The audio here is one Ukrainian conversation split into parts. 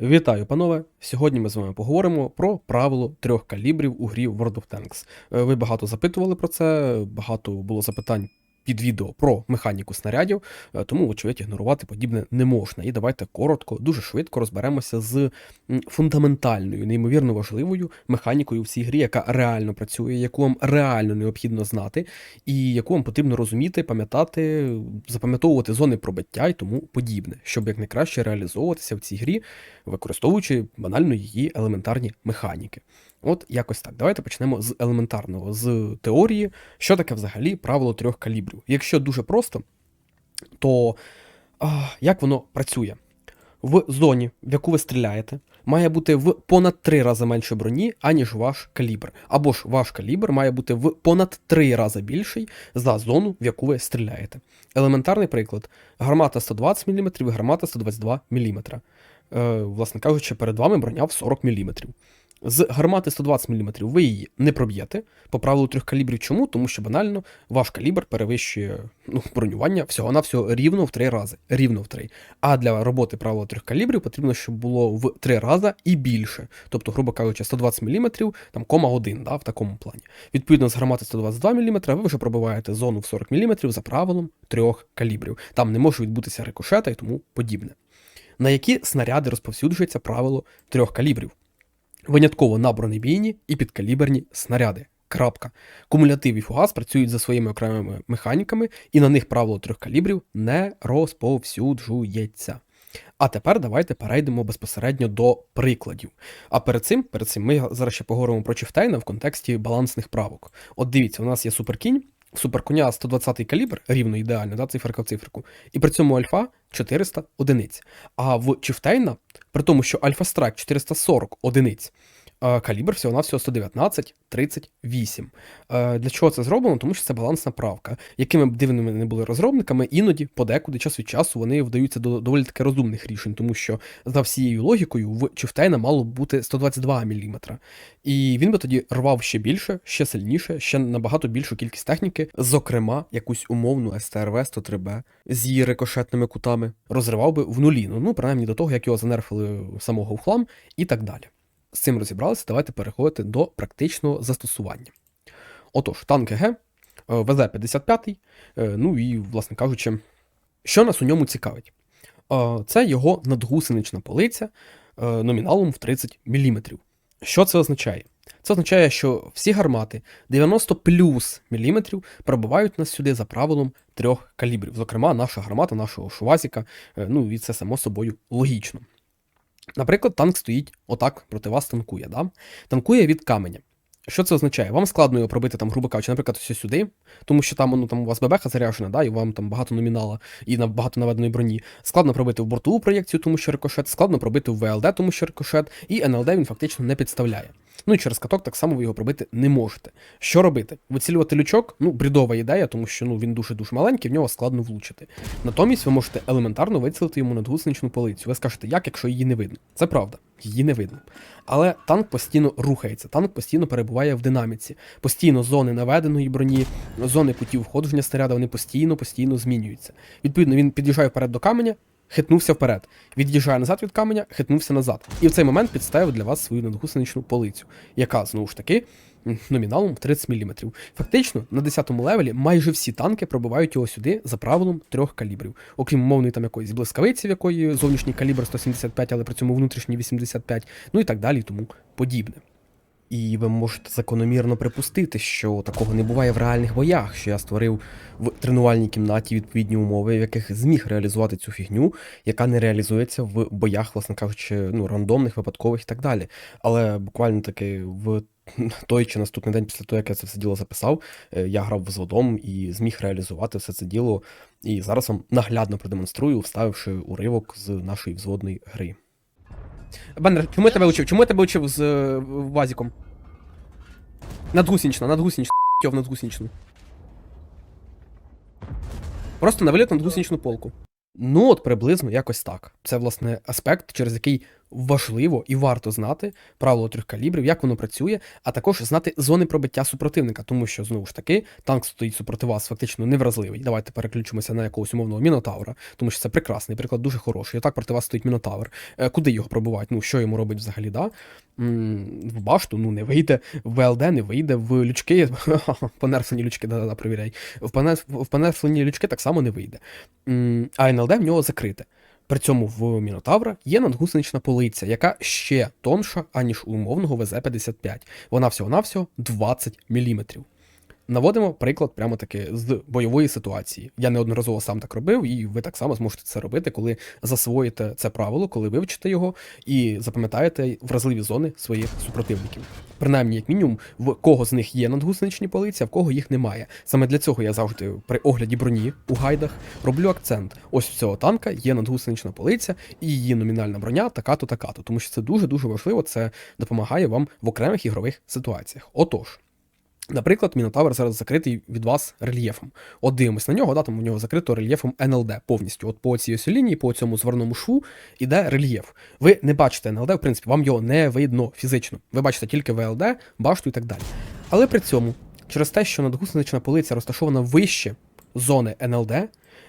Вітаю, панове! Сьогодні ми з вами поговоримо про правило трьох калібрів у грі World of Tanks. Е, Ви багато запитували про це, багато було запитань під відео про механіку снарядів, е, тому, вочевидь, ігнорувати подібне не можна. І давайте коротко, дуже швидко розберемося з фундаментальною, неймовірно важливою механікою в цій грі, яка реально працює, яку вам реально необхідно знати, і яку вам потрібно розуміти, пам'ятати, запам'ятовувати зони пробиття і тому подібне, щоб якнайкраще реалізовуватися в цій грі використовуючи банально її елементарні механіки. От якось так. Давайте почнемо з елементарного, з теорії, що таке взагалі правило трьох калібрів. Якщо дуже просто, то а, як воно працює? В зоні, в яку ви стріляєте, має бути в понад три рази менше броні, аніж ваш калібр. Або ж ваш калібр має бути в понад три рази більший за зону, в яку ви стріляєте. Елементарний приклад: гармата 120 мм, гармата 122 мм. Е, власне кажучи, перед вами броня в 40 мм. З гармати 120 мм ви її не проб'єте по правилу трьох калібрів. Чому? Тому що банально ваш калібр перевищує ну, бронювання всього-навсього рівно в три рази. Рівно в три. А для роботи правила трьох калібрів потрібно, щоб було в три рази і більше. Тобто, грубо кажучи, 120 мм, там кома 1, да, в такому плані. Відповідно, з гармати 122 мм ви вже пробиваєте зону в 40 мм за правилом трьох калібрів. Там не може відбутися рикошета і тому подібне. На які снаряди розповсюджується правило трьох калібрів? Винятково на бронебійні і підкаліберні снаряди. Крапка. Кумулятив і фугас працюють за своїми окремими механіками, і на них правило трьох калібрів не розповсюджується. А тепер давайте перейдемо безпосередньо до прикладів. А перед цим, перед цим ми зараз ще поговоримо про Чифтейна в контексті балансних правок. От дивіться, у нас є суперкінь, суперконя 120 калібр, рівно ідеально, да, циферка в циферку, і при цьому альфа 400 одиниць. А в Чифтейна, при тому, що альфа страйк 440 одиниць, калібр всього-навсього 119 38. Е, Для чого це зроблено? Тому що це балансна правка. Якими б дивними не були розробниками, іноді, подекуди, час від часу, вони вдаються до доволі таки розумних рішень, тому що за всією логікою в Чифтейна мало б бути 122 мм. І він би тоді рвав ще більше, ще сильніше, ще набагато більшу кількість техніки, зокрема, якусь умовну СТРВ-103Б з її рикошетними кутами, розривав би в нулі, ну, ну принаймні до того, як його занерфили самого в хлам і так далі. З цим розібралися, давайте переходити до практичного застосування. Отож, танк ГГ, е, ВЗ-55, е, ну і, власне кажучи, що нас у ньому цікавить? Е, Це його надгусенична полиця номіналом в 30 мм. Що це означає? Це означає, що всі гармати 90 плюс міліметрів пробивають нас сюди за правилом трьох калібрів. Зокрема, наша гармата, нашого шувазіка, ну і це само собою логічно. Наприклад, танк стоїть отак проти вас танкує. Да? Танкує від каменя. Що це означає? Вам складно його пробити, там, грубо кажучи, наприклад, ось сюди, тому що там, ну, там у вас ББХ заряжена, да, і вам там багато номінала і на багато наведеної броні. Складно пробити в бортову проєкцію, тому що рикошет, складно пробити в ВЛД, тому що рикошет, і НЛД він фактично не підставляє. Ну і через каток так само ви його пробити не можете. Що робити? Вицілювати лючок, ну, брідова ідея, тому що ну, він дуже-дуже маленький, в нього складно влучити. Натомість ви можете елементарно вицілити йому надгусеничну полицю. Ви скажете, як, якщо її не видно. Це правда, її не видно. Але танк постійно рухається, танк постійно перебуває в динаміці. Постійно зони наведеної броні, зони путів входження снаряда, вони постійно, постійно змінюються. Відповідно, він під'їжджає вперед до каменя, хитнувся вперед. Від'їжджає назад від каменя, хитнувся назад. І в цей момент підставив для вас свою надгусеничну полицю, яка, знову ж таки, номіналом в 30 мм. Фактично, на 10-му левелі майже всі танки пробивають його сюди за правилом трьох калібрів. Окрім умовної там якоїсь блискавиці, в якої зовнішній калібр 175, але при цьому внутрішній 85, ну і так далі, і тому подібне. І ви можете закономірно припустити, що такого не буває в реальних боях, що я створив в тренувальній кімнаті відповідні умови, в яких зміг реалізувати цю фігню, яка не реалізується в боях, власне кажучи, ну, рандомних, випадкових і так далі. Але буквально таки в той чи наступний день після того, як я це все діло записав, е, я грав взводом і зміг реалізувати все це діло. І зараз вам наглядно продемонструю, вставивши уривок з нашої взводної гри. Бендер, чому я тебе учив? Чому я тебе учив з е, Вазіком? Надгусенична, надгусенична, в надгусеничну. Просто навалив надгусеничну полку. Ну, от приблизно якось так. Це, власне, аспект, через який важливо і варто знати правило трьох калібрів, як воно працює, а також знати зони пробиття супротивника, тому що знову ж таки танк стоїть супроти вас фактично невразливий. Давайте переключимося на якогось умовного мінотавра, тому що це прекрасний приклад, дуже хороший. Отак проти вас стоїть мінотавр. Е, Куди його пробивають? Ну що йому робить взагалі? да? В башту ну не вийде, в ВЛД не вийде, в лючки, понерфлені лючки, да-да-да, провіряй. В понер- в понерфлені лючки так само не вийде. А НЛД в нього закрите. При цьому в Мінотавра є надгусенична полиця, яка ще тонша, аніж у умовного ВЗ-55. Вона всього-навсього 20 мм. Наводимо приклад прямо таки з бойової ситуації. Я неодноразово сам так робив, і ви так само зможете це робити, коли засвоїте це правило, коли вивчите його і запам'ятаєте вразливі зони своїх супротивників. Принаймні, як мінімум, в кого з них є надгусеничні полиці, а в кого їх немає. Саме для цього я завжди при огляді броні у гайдах роблю акцент. Ось в цього танка є надгусенична полиця, і її номінальна броня така-то, така-то. Тому що це дуже дуже важливо. Це допомагає вам в окремих ігрових ситуаціях. Отож. Наприклад, Мінотавр зараз закритий від вас рельєфом. От дивимось на нього, да, там у нього закрито рельєфом НЛД повністю. От по цій ось лінії, по цьому зворному шву іде рельєф. Ви не бачите НЛД, в принципі, вам його не видно фізично. Ви бачите тільки ВЛД, башту і так далі. Але при цьому, через те, що надгусенична полиця розташована вище зони НЛД,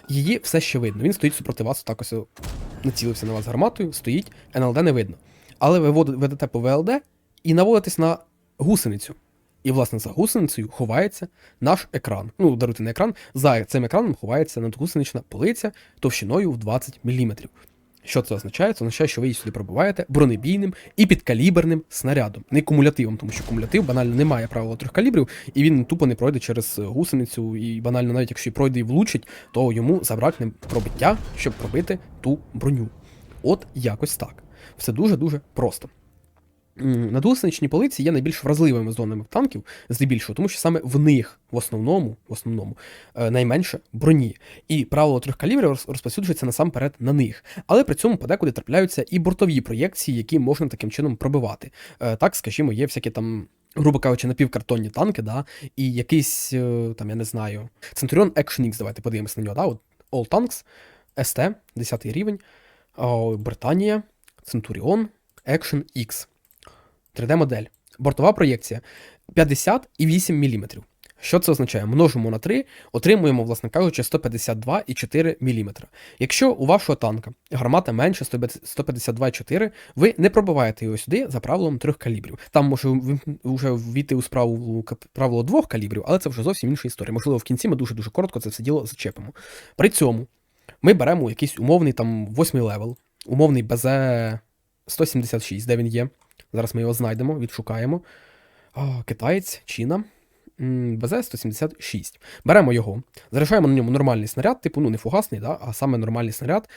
її все ще видно. Він стоїть супроти вас, так ось націлився на вас гарматою, стоїть, НЛД не видно. Але ви ведете по ВЛД і наводитесь на гусеницю. І, власне, за гусеницею ховається наш екран. Ну, даруйте не екран, за цим екраном ховається надгусенична полиця товщиною в 20 мм. Що це означає? Це означає, що ви її сюди пробиваєте бронебійним і підкаліберним снарядом, не кумулятивом, тому що кумулятив банально не має правила трьох калібрів, і він тупо не пройде через гусеницю, і банально, навіть якщо і пройде і влучить, то йому забракне пробиття, щоб пробити ту броню. От якось так. Все дуже-дуже просто. М, Надгусеничні полиці є найбільш вразливими зонами танків, здебільшого, тому що саме в них в основному, в основному е, найменше броні. І правило трьох калібрів роз- розповсюджується насамперед на них. Але при цьому подекуди трапляються і бортові проєкції, які можна таким чином пробивати. Е, Так, скажімо, є всякі там. Грубо кажучи, напівкартонні танки, да, і якийсь, е, там, я не знаю, Centurion Action X, давайте подивимось на нього, да, от All Tanks, ST, 10 рівень, Британія, Centurion Action X. 3D-модель. Бортова проєкція 58 мм. Що це означає? Множимо на 3, отримуємо, власне кажучи, 152,4 мм. Якщо у вашого танка гармата менше 152,4, ви не пробиваєте його сюди за правилом трьох калібрів. Там може вже ввійти у справу правило двох калібрів, але це вже зовсім інша історія. Можливо, в кінці ми дуже-дуже коротко це все діло зачепимо. При цьому ми беремо якийсь умовний там восьмий левел, умовний БЗ 176, де він є. Зараз ми його знайдемо, відшукаємо. О, китаєць, Чіна. М, БЗ-176. Беремо його, залишаємо на ньому нормальний снаряд, типу, ну не фугасний, да, а саме нормальний снаряд,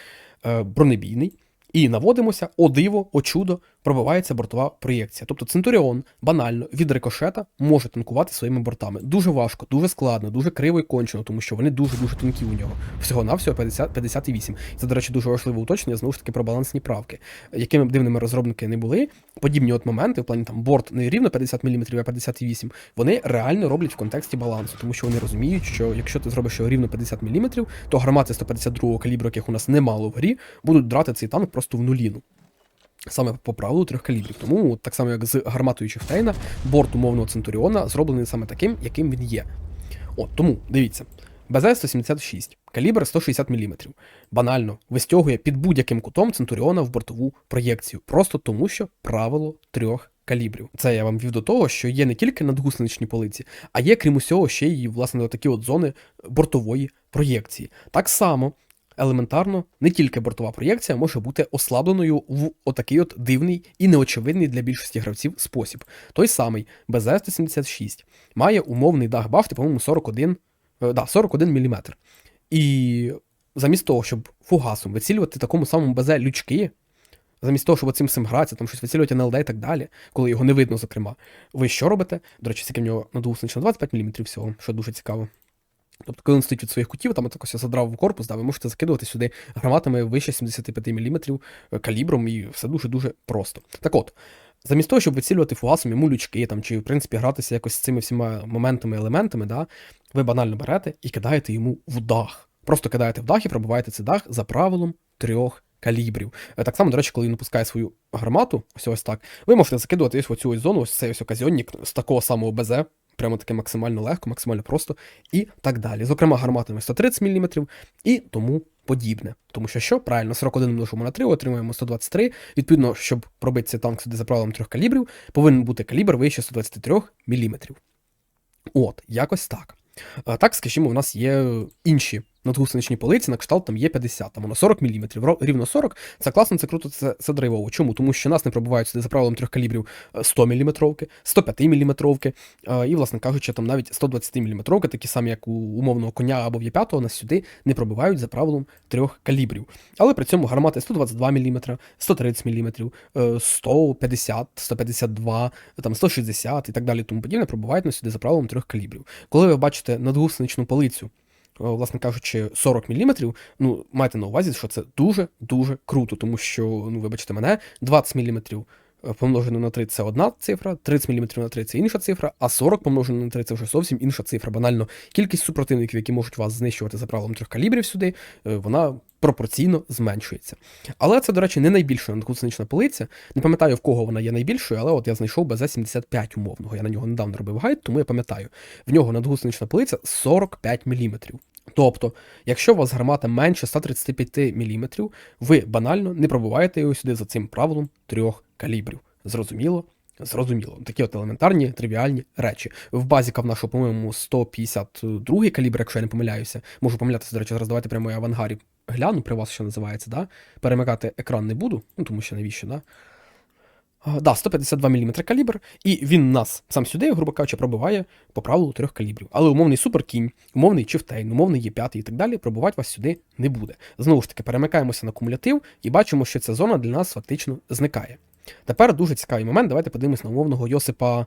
е, бронебійний. І наводимося, о диво, о чудо, пробивається бортова проєкція. Тобто Центуріон банально від рикошета може танкувати своїми бортами. Дуже важко, дуже складно, дуже криво і кончено, тому що вони дуже-дуже тонкі у нього. Всього-навсього 50, 58. Це, до речі, дуже важливе уточнення, знову ж таки, про балансні правки. Якими б дивними розробники не були, подібні от моменти, в плані там борт не рівно 50 мм, а 58, вони реально роблять в контексті балансу, тому що вони розуміють, що якщо ти зробиш його рівно 50 мм, то гармати 152 калібру, яких у нас немало в грі, будуть драти цей танк просто в нуліну. Саме по правилу трьох калібрів. Тому, так само як з гарматою Чифтейна, борт умовного Центуріона зроблений саме таким, яким він є. От тому дивіться. БЗ-176, калібр 160 мм. Банально вистягує під будь-яким кутом Центуріона в бортову проєкцію, просто тому, що правило трьох калібрів. Це я вам вів до того, що є не тільки надгусеничні полиці, а є, крім усього, ще й власне такі от зони бортової проєкції. Так само. Елементарно, не тільки бортова проєкція може бути ослабленою в отакий от дивний і неочевидний для більшості гравців спосіб. Той самий БЗ-176 має умовний дах башти, по-моєму, 41, е, да, 41 мм. І замість того, щоб фугасом вицілювати такому самому БЗ лючки, замість того, щоб цим всім гратися, там щось вицілювати на ЛД і так далі, коли його не видно, зокрема, ви що робите? До речі, скільки в нього надвуснично 25 мм всього, що дуже цікаво. Тобто, коли він стоїть від своїх кутів, там ось задрав в корпус, да, ви можете закидувати сюди гранатами вище 75 мм калібром, і все дуже-дуже просто. Так от, замість того, щоб вицілювати фугасом йому лючки, там, чи, в принципі, гратися якось з цими всіма моментами, елементами, да, ви банально берете і кидаєте йому в дах. Просто кидаєте в дах і пробиваєте цей дах за правилом трьох калібрів. Е, Так само, до речі, коли він випускає свою гармату, ось ось так, ви можете закидувати ось в цю ось зону, ось цей ось оказіонник з такого самого БЗ, прямо таке максимально легко, максимально просто і так далі. Зокрема, гарматами 130 мм і тому подібне. Тому що що? Правильно, 41 множимо на 3, отримуємо 123. Відповідно, щоб пробити цей танк сюди за правилом трьох калібрів, повинен бути калібр вище 123 мм. От, якось так. Е, Так, скажімо, у нас є інші надгусеничні полиці, на кшталт там є 50, там воно 40 мм, рівно 40. Це класно, це круто, це, це драйвово. Чому? Тому що нас не пробувають сюди за правилом трьох калібрів е, 100 мм, 105 мм, і, власне кажучи, там навіть 120 мм, такі самі, як у умовного коня або в Є5, нас сюди не пробивають за правилом трьох калібрів. Але при цьому гармати 122 мм, 130 мм, е, 150, 152, там 160 і так далі, тому подібне пробувають нас сюди за правилом трьох калібрів. Коли ви бачите надгусеничну полицю, власне кажучи, 40 мм, ну, майте на увазі, що це дуже-дуже круто, тому що, ну, вибачте мене, 20 мм помножено на 3 це одна цифра, 30 мм на 3 це інша цифра, а 40 помножено на 3 це вже зовсім інша цифра. Банально кількість супротивників, які можуть вас знищувати за правилом трьох калібрів сюди, е, вона пропорційно зменшується. Але це, до речі, не найбільша надгусенична полиця. Не пам'ятаю, в кого вона є найбільшою, але от я знайшов БЗ-75 умовного. Я на нього недавно робив гайд, тому я пам'ятаю. В нього надгусенична полиця 45 мм. Тобто, якщо у вас гармата менше 135 мм, ви банально не пробуваєте його сюди за цим правилом трьох калібрів. Зрозуміло? Зрозуміло. Такі от елементарні, тривіальні речі. В базіка в нашого, по-моєму, 152 калібр, якщо я не помиляюся. Можу помилятися, до речі, зараз давайте прямо я в ангарі гляну, при вас що називається, да? Перемикати екран не буду, ну тому що навіщо, да? А, Да, 152 мм калібр, і він нас сам сюди, грубо кажучи, пробиває по правилу трьох калібрів. Але умовний суперкінь, умовний чифтейн, умовний Є5 і так далі пробувати вас сюди не буде. Знову ж таки, перемикаємося на кумулятив і бачимо, що ця зона для нас фактично зникає. Тепер дуже цікавий момент. Давайте подивимось на умовного Йосипа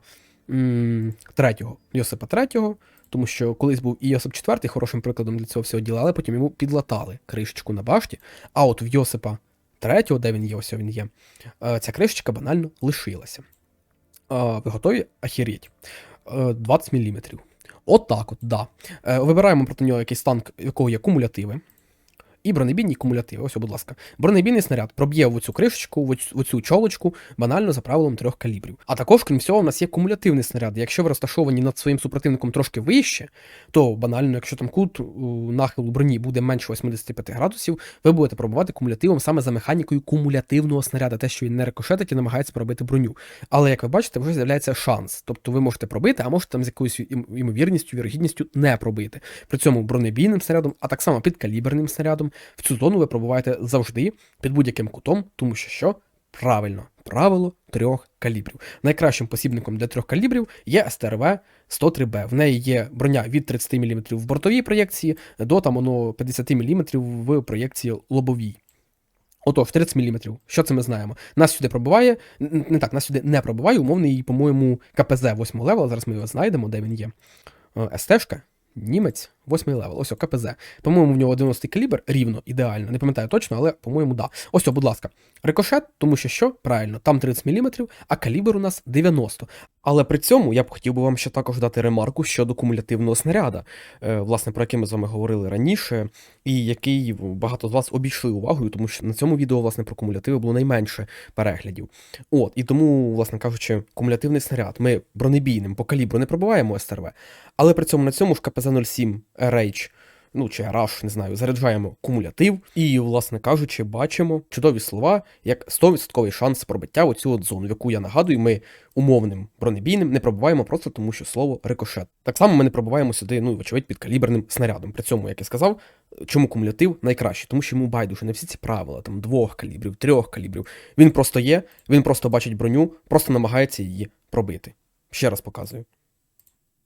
третього. Йосипа третього, тому що колись був і Йосип IV хорошим прикладом для цього всього діла, але потім йому підлатали кришечку на башті. А от в Йосипа третього, де він є, ось він є, е, ця кришечка банально лишилася. Е, Ви готові? Ахіріть. 20 мм. От так от, да. Е, Вибираємо проти нього якийсь танк, в якого є кумулятиви. І бронебійні кумулятиви. Ось, будь ласка. Бронебійний снаряд проб'є в оцю кришечку, в в чолочку, банально за правилом трьох калібрів. А також, крім всього, у нас є кумулятивний снаряд. Якщо ви розташовані над своїм супротивником трошки вище, то банально, якщо там кут у, нахилу броні буде менше 85 градусів, ви будете пробувати кумулятивом саме за механікою кумулятивного снаряда, те, що він не рикошетить і намагається пробити броню. Але як ви бачите, вже з'являється шанс. Тобто ви можете пробити, а можете там з якоюсь ймовірністю, вірогідністю не пробити. При цьому бронебійним снарядом, а так само підкаліберним снарядом, в цю зону ви пробуваєте завжди під будь-яким кутом, тому що що? Правильно, правило трьох калібрів. Найкращим посібником для трьох калібрів є СТРВ 103Б. В неї є броня від 30 мм в бортовій проєкції до там воно 50 мм в проєкції лобовій. Отож, 30 мм. Що це ми знаємо? Нас сюди пробиває, н- не так, нас сюди не пробиває, умовний, по-моєму, КПЗ 8 левела. Зараз ми його знайдемо, де він є. Е, СТшка, німець, 8 левел. Ось о, КПЗ. По-моєму, в нього 90 калібр, рівно, ідеально. Не пам'ятаю точно, але, по-моєму, да. Ось, о, будь ласка. Рикошет, тому що що? Правильно, там 30 мм, а калібр у нас 90. Але при цьому я б хотів би вам ще також дати ремарку щодо кумулятивного снаряда, е, власне, про який ми з вами говорили раніше, і який багато з вас обійшли увагою, тому що на цьому відео, власне, про кумулятиви було найменше переглядів. От, і тому, власне кажучи, кумулятивний снаряд ми бронебійним по калібру не пробиваємо СТРВ, але при цьому на цьому ж КПЗ-07 RH, ну чи RH, не знаю, заряджаємо кумулятив, і, власне кажучи, бачимо чудові слова, як 100% шанс пробиття у цю зону, яку я нагадую, ми умовним бронебійним не пробиваємо просто тому, що слово рикошет. Так само ми не пробиваємо сюди, ну, вочевидь, підкаліберним снарядом. При цьому, як я сказав, чому кумулятив найкраще, тому що йому байдуже не всі ці правила, там двох калібрів, трьох калібрів. Він просто є, він просто бачить броню, просто намагається її пробити. Ще раз показую.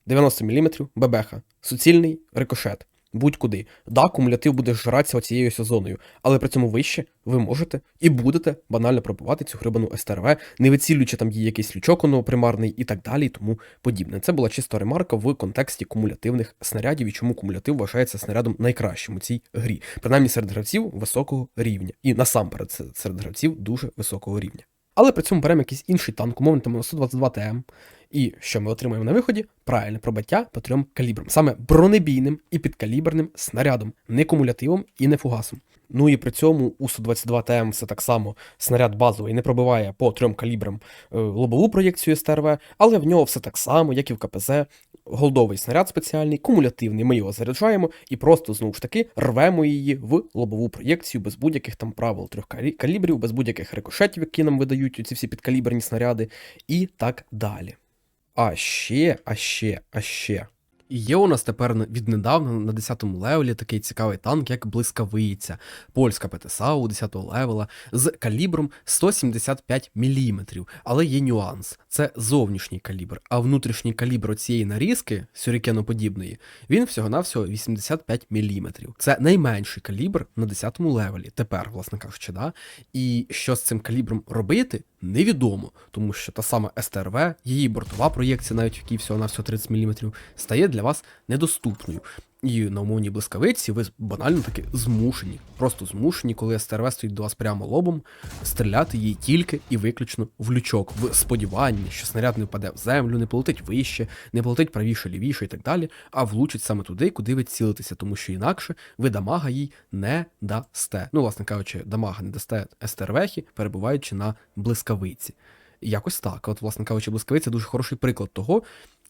90 мм, бебеха, суцільний рикошет. Будь-куди. Да, кумулятив буде жратися оцією сезоною, але при цьому вище ви можете і будете банально пробивати цю грибану СТРВ, не вицілюючи там її якийсь лючок воно примарний і так далі, і тому подібне. Це була чисто ремарка в контексті кумулятивних снарядів і чому кумулятив вважається снарядом найкращим у цій грі, принаймні серед гравців високого рівня. І насамперед серед гравців дуже високого рівня. Але при цьому беремо якийсь інший танк, умовно там 122 ТМ. І що ми отримаємо на виході? Правильне пробиття по трьом калібрам. Саме бронебійним і підкаліберним снарядом, не кумулятивом і не фугасом. Ну і при цьому у 122 ТМ все так само снаряд базовий не пробиває по трьом калібрам е, лобову проєкцію СТРВ, але в нього все так само, як і в КПЗ. Голдовий снаряд спеціальний, кумулятивний. Ми його заряджаємо і просто знову ж таки рвемо її в лобову проєкцію без будь-яких там правил трьох калібрів, без будь-яких рикошетів, які нам видають ці всі підкаліберні снаряди, і так далі. А ще, а ще, а ще. І Є у нас тепер віднедавна на 10-му левелі такий цікавий танк, як блискавиця, польська ПТСАУ 10-го левела з калібром 175 мм. Але є нюанс: це зовнішній калібр, а внутрішній калібр цієї нарізки, сюрікеноподібної, він всього-навсього 85 мм. Це найменший калібр на 10-му левелі, тепер, власне кажучи, да? І що з цим калібром робити, невідомо, тому що та сама СТРВ, її бортова проєкція, навіть в якій всього-навсього 30 мм, стає для вас недоступною. І на умовній блискавиці ви банально таки змушені, просто змушені, коли СТРВ стоїть до вас прямо лобом, стріляти їй тільки і виключно в лючок, в сподіванні, що снаряд не впаде в землю, не полетить вище, не полетить правіше, лівіше і так далі, а влучить саме туди, куди ви цілитеся, тому що інакше ви дамага їй не дасте. Ну, власне кажучи, дамага не дасте СТРВхі, перебуваючи на блискавиці. Якось так. От, власне кажучи, блискавиця дуже хороший приклад того,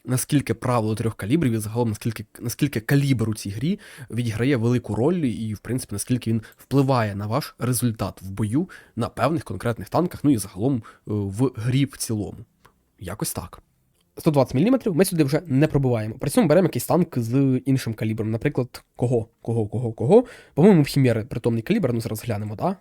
наскільки правило трьох калібрів і загалом наскільки, наскільки калібр у цій грі відіграє велику роль, і, в принципі, наскільки він впливає на ваш результат в бою на певних конкретних танках, ну і загалом е, в грі в цілому. Якось так. 120 мм ми сюди вже не пробиваємо. При цьому беремо якийсь танк з іншим калібром. Наприклад, кого? Кого, кого, кого? По-моєму, в Хімєри притомний калібр, ну зараз глянемо? Да?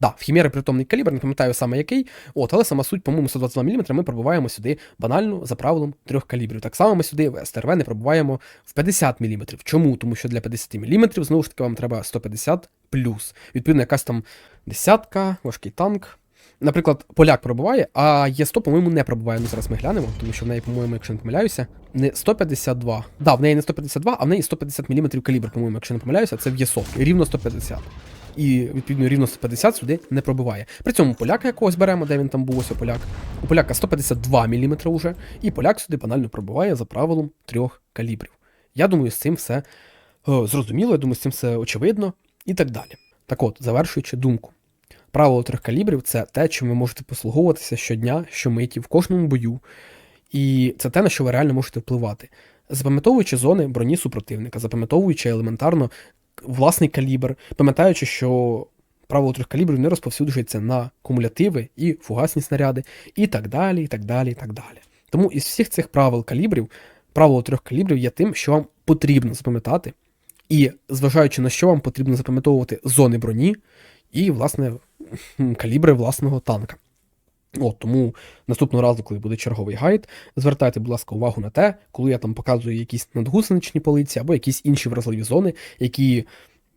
Да, в Хімєри притомний калібр, не пам'ятаю саме який. От, але сама суть, по-моєму, 122 мм ми пробиваємо сюди банально за правилом трьох калібрів. Так само ми сюди в СТРВ не пробиваємо в 50 мм. Чому? Тому що для 50 мм знову ж таки вам треба 150 плюс. Відповідно, якась там десятка, важкий танк. Наприклад, поляк пробиває, а Є100, по-моєму, не пробиває. Ну зараз ми глянемо, тому що в неї, по-моєму, якщо не помиляюся, не 152. Да, в неї не 152, а в неї 150 мм калібр, по-моєму, якщо не помиляюся, це в Є100. Рівно 150 і відповідно рівно 150 сюди не пробиває. При цьому поляка якогось беремо, де він там був ось у поляк. У поляка 152 мм уже, і поляк сюди банально пробиває за правилом трьох калібрів. Я думаю, з цим все о, зрозуміло, я думаю, з цим все очевидно і так далі. Так от, завершуючи думку. Правило трьох калібрів це те, чим ви можете послуговуватися щодня, щомиті, в кожному бою. І це те, на що ви реально можете впливати. Запам'ятовуючи зони броні супротивника, запам'ятовуючи елементарно власний калібр, пам'ятаючи, що правило трьох калібрів не розповсюджується на кумулятиви і фугасні снаряди, і так далі, і так далі, і так далі. Тому із всіх цих правил калібрів, правило трьох калібрів є тим, що вам потрібно запам'ятати, і зважаючи на що вам потрібно запам'ятовувати зони броні і, власне, калібри власного танка. От, тому наступного разу, коли буде черговий гайд, звертайте, будь ласка, увагу на те, коли я там показую якісь надгусеничні полиці або якісь інші вразливі зони, які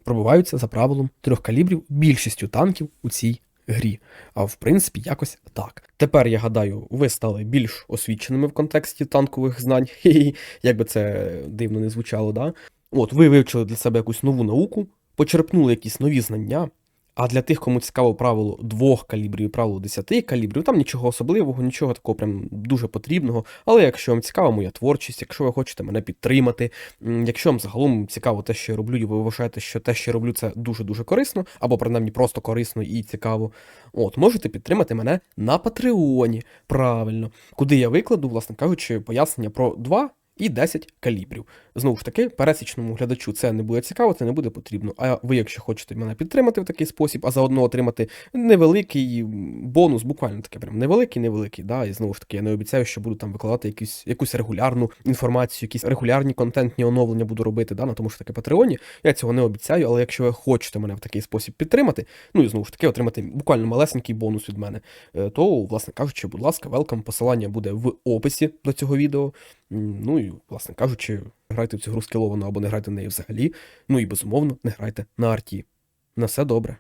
пробиваються за правилом трьох калібрів більшістю танків у цій грі. А в принципі, якось так. Тепер, я гадаю, ви стали більш освіченими в контексті танкових знань, як би це дивно не звучало, да? От, ви вивчили для себе якусь нову науку, почерпнули якісь нові знання. А для тих, кому цікаво правило двох калібрів і правило 10 калібрів, там нічого особливого, нічого такого прям дуже потрібного. Але якщо вам цікава моя творчість, якщо ви хочете мене підтримати, якщо вам загалом цікаво те, що я роблю, і ви вважаєте, що те, що я роблю, це дуже-дуже корисно, або принаймні просто корисно і цікаво, от, можете підтримати мене на Патреоні. Правильно, куди я викладу, власне кажучи, пояснення про два і 10 калібрів. Знову ж таки, пересічному глядачу це не буде цікаво, це не буде потрібно. А ви, якщо хочете мене підтримати в такий спосіб, а заодно отримати невеликий бонус, буквально таке прям невеликий, невеликий. Да? І знову ж таки, я не обіцяю, що буду там викладати якусь, якусь регулярну інформацію, якісь регулярні контентні оновлення буду робити да, на тому ж таки Патреоні. Я цього не обіцяю, але якщо ви хочете мене в такий спосіб підтримати, ну і знову ж таки, отримати буквально малесенький бонус від мене, е, то, власне кажучи, будь ласка, велкам, посилання буде в описі до цього відео. Ну і, власне кажучи, грайте в цю гру скіловано або не грайте в неї взагалі. Ну і безумовно, не грайте на арті. На все добре.